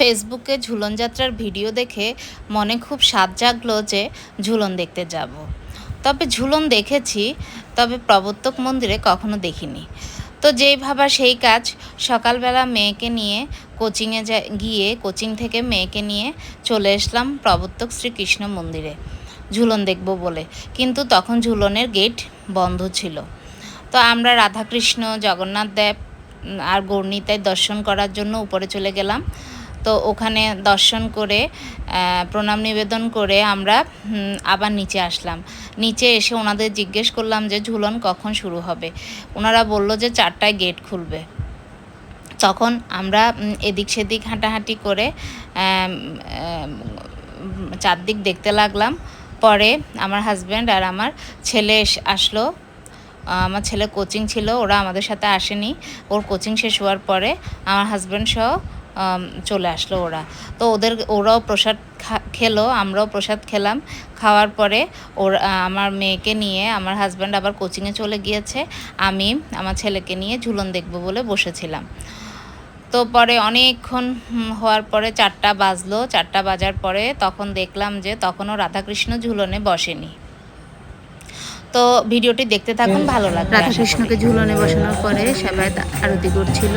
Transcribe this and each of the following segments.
ফেসবুকে ঝুলন যাত্রার ভিডিও দেখে মনে খুব স্বাদ জাগলো যে ঝুলন দেখতে যাব। তবে ঝুলন দেখেছি, তবে প্রবর্তক মন্দিরে কখনো দেখিনি। তো যেই ভাবা সেই কাজ, সকালবেলা মেয়েকে নিয়ে কোচিংয়ে গিয়ে কোচিং থেকে মেয়েকে নিয়ে চলে আসলাম প্রবর্তক শ্রীকৃষ্ণ মন্দিরে। ঝুলন দেখব বলে। কিন্তু তখন ঝুলনের গেট বন্ধ ছিল। তো আমরা রাধাকৃষ্ণ, জগন্নাথ দেব আর গৌরনীতায় দর্শন করার জন্য উপরে চলে গেলাম। তো ওখানে দর্শন করে প্রণাম নিবেদন করে আমরা আবার নিচে আসলাম। নিচে এসে ওনাদের জিজ্ঞেস করলাম যে, ঝুলন কখন শুরু হবে? ওনারা বলল যে, চারটায় গেট খুলবে। তখন আমরা এদিক সেদিক হাঁটাহাঁটি করে চারদিক দেখতে লাগলাম। পরে আমার হাজব্যান্ড আর আমার ছেলে আসলো। আমার ছেলে কোচিং ছিল, ওরা আমাদের সাথে আসেনি। ওর কোচিং শেষ হওয়ার পরে আমার হাজব্যান্ড সহ চলে আসলো ওরা। তো ওদের, ওরাও প্রসাদ খেলো, আমরাও প্রসাদ খেলাম। খাওয়ার পরে ওর আমার মেয়েকে নিয়ে আমার হাজব্যান্ড আবার কোচিংয়ে চলে গিয়েছে। আমি আমার ছেলেকে নিয়ে ঝুলন দেখব বলে বসেছিলাম। তো পরে অনেকক্ষণ হওয়ার পরে চারটা বাজলো। চারটা বাজার পরে তখন দেখলাম যে তখনও রাধাকৃষ্ণ ঝুলনে বসেনি। তো ভিডিওটি দেখতে থাকুন ভালো লাগবে রাধাকৃষ্ণকে ঝুলনে বসানোর পরে সবাই আরতি করছিল।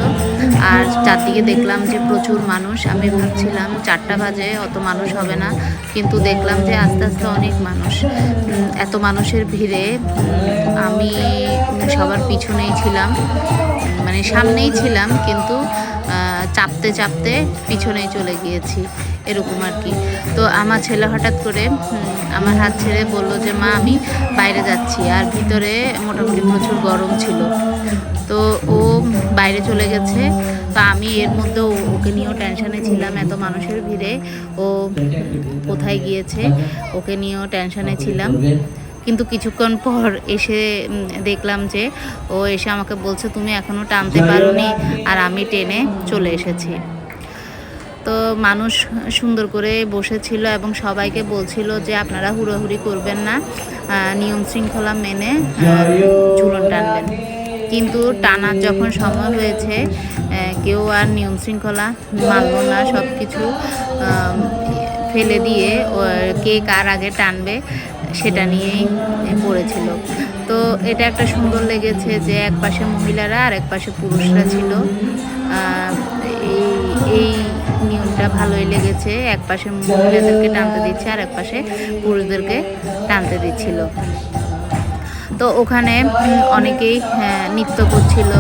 আর চারদিকে দেখলাম যে প্রচুর মানুষ। আমি ভাবছিলাম চারটা বাজে অত মানুষ হবে না। কিন্তু দেখলাম যে আস্তে আস্তে অনেক মানুষ। এত মানুষের ভিড়ে আমি সবার পিছনেই ছিলাম। মানে সামনেই ছিলাম কিন্তু চাপতে চাপতে পিছনেই চলে গিয়েছি, এরকম আর কি। তো আমার ছেলে হঠাৎ করে আমার হাত ছেড়ে বলল যে, মা, আমি বাইরে যাচ্ছি। আর ভিতরে মোটামুটি প্রচুর গরম ছিল। তো ও বাইরে চলে গেছে। তো আমি এর মধ্যে ও- ওকে নিয়েও টেনশানে ছিলাম, এত মানুষের ভিড়ে। ও কোথায় গিয়েছে? ওকে নিয়েও টেনশানে ছিলাম। কিন্তু কিছুক্ষণ পর এসে দেখলাম যে ও এসে আমাকে বলছে তুমি এখনও টানতে পারোনি আর আমি টেনে চলে এসেছি। তো মানুষ সুন্দর করে বসেছিল এবং সবাইকে বলছিল যে আপনারা হুড়োহুড়ি করবেন না নিয়ম শৃঙ্খলা মেনে ঝুলন টানবেন। কিন্তু টানার যখন সময় হয়েছে কেউ আর নিয়ম শৃঙ্খলা মানল না সব কিছু ফেলে দিয়ে কে কার আগে টানবে সেটা নিয়েই পড়েছিল। তো এটা একটা সুন্দর লেগেছে যে এক পাশে মহিলারা আর এক পাশে পুরুষরা ছিল। এই এই নিয়মটা ভালোই লেগেছে। এক পাশে মহিলাদেরকে টানতে দিচ্ছে আর এক পাশে পুরুষদেরকে টানতে দিচ্ছিল। তো ওখানে অনেকেই হ্যাঁ, নৃত্য করছিল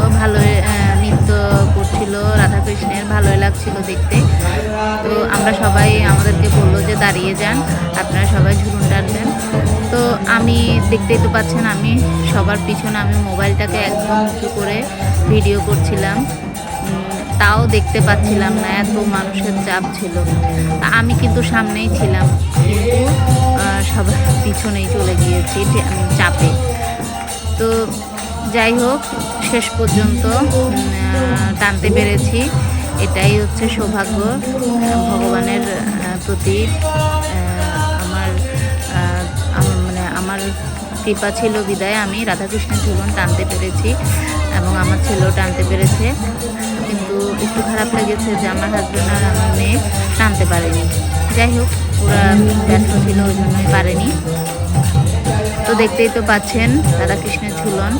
আহ, নৃত্য করছিল রাধাকৃষ্ণের ভালোই লাগছিল দেখতে। তো আমরা সবাই আমাদেরকে বলল যে দাঁড়িয়ে যান, আপনারা সবাই ঝুলুন টানবেন। তো আমি দেখতেই তো পাচ্ছেন আমি সবার পিছনে আমি মোবাইলটাকে একদম উঁচু করে ভিডিও করছিলাম। তাও দেখতে পাচ্ছিলাম না, এত মানুষের চাপ ছিল। আমি কিন্তু সামনেই ছিলাম, কিন্তু সবার পিছনেই চলে গিয়েছি চাপে। তো যাই হোক, শেষ পর্যন্ত টানতে পেরেছি। এটাই হচ্ছে সৌভাগ্য, ভগবানের প্রতি আমার মানে আমার কৃপা ছিল বিদায়। আমি রাধাকৃষ্ণের জীবন টানতে পেরেছি এবং আমার ছেলেও টানতে পেরেছে। কিন্তু একটু খারাপ লেগেছে যে আমার হাজব্যান্ড আর আমার মেয়ে টানতে পারেনি। যাই হোক, ওরা ব্যস্ত ছিল, ওই জন্যই পারেনি। তো দেখতেই তো পাচ্ছেন রাধাকৃষ্ণের ঝুলন।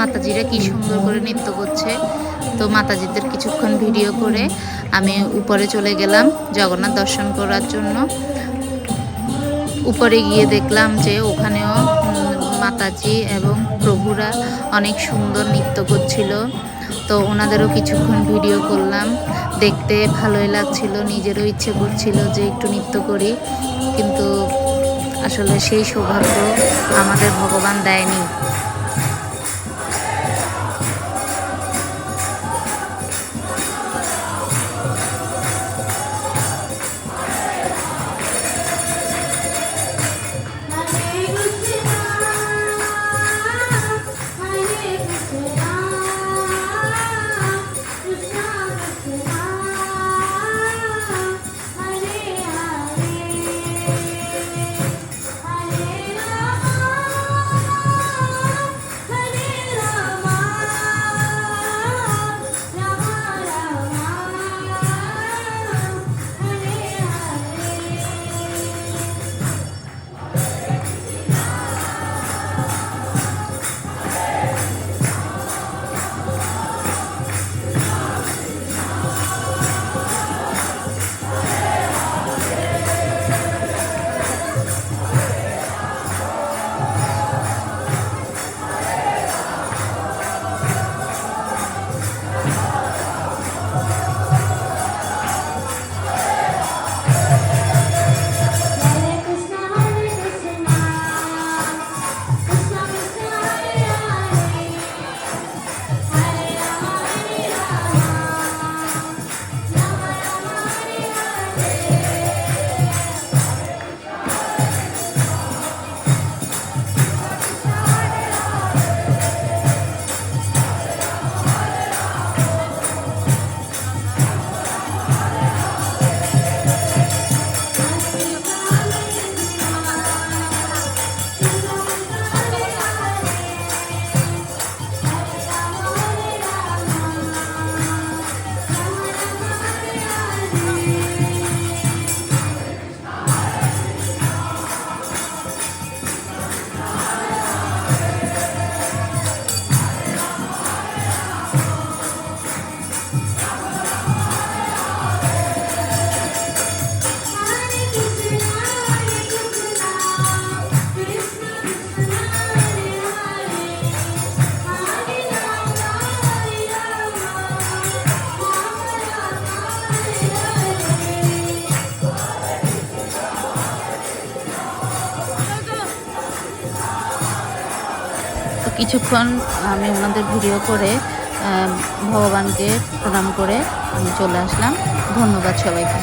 মাতাজিরা কি সুন্দর করে নৃত্য করছে। তো মাতাজিদের কিছুক্ষণ ভিডিও করে আমি উপরে চলে গেলাম জগন্নাথ দর্শন করার জন্য। উপরে গিয়ে দেখলাম যে ওখানেও মাতাজি এবং প্রভুরা অনেক সুন্দর নৃত্য করছিল। তো ওনাদেরও কিছুক্ষণ ভিডিও করলাম। দেখতে ভালোই লাগছিল, নিজেরও ইচ্ছে করছিল যে একটু নৃত্য করি। কিন্তু আসলে সেই সৌভাগ্য আমাদের ভগবান দেয়নি। কিছুক্ষণ আমি ওনাদের ভিডিও করে ভগবানকে প্রণাম করে আমি চলে আসলাম। ধন্যবাদ সবাইকে।